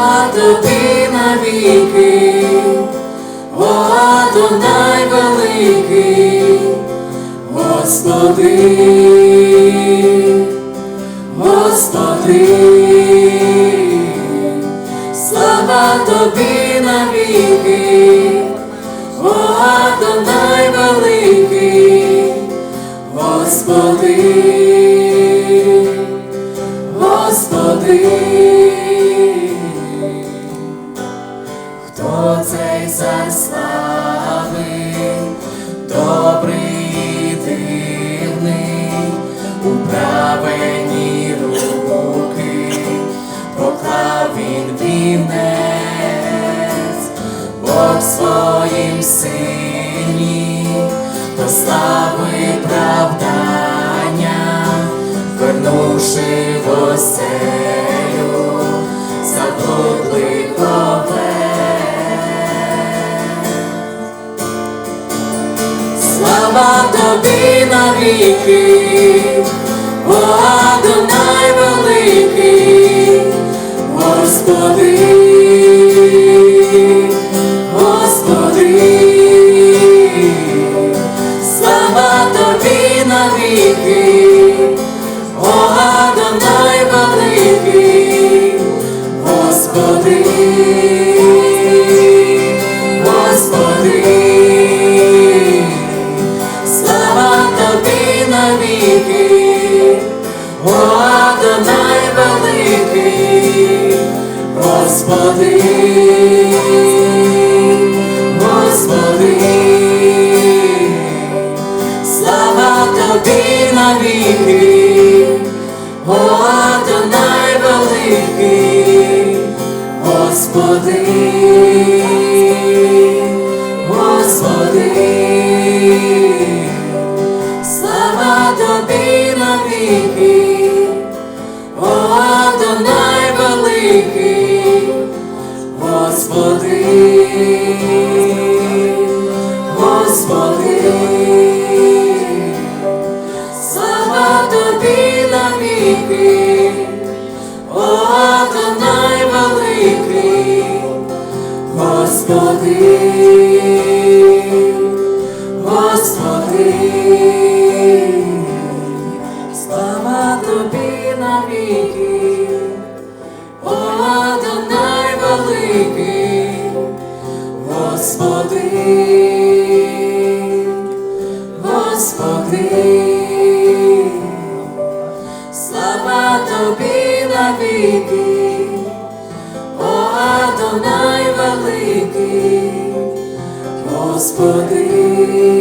слава тобі навіки, о Адонай великий, Господи, Господи, слава тобі навіки, о Адонай великий, Господи, вінець, Бог своїм сині, до слави правдання, вернувши в оселю заблудлих овець. Господи, Господи, слава тобі навіки, о Адонай великий, Господи, Господи, тобі навіки, о Адонай великий, Господи, Господи, слава тобі навіки, о Адонай великий, Господи, Господи, навіки, о Адонай великий, Господи, Господи, слава тобі навіки, о Адонай великий, Господи, Господи, навіки, о Адонай великий, Господи,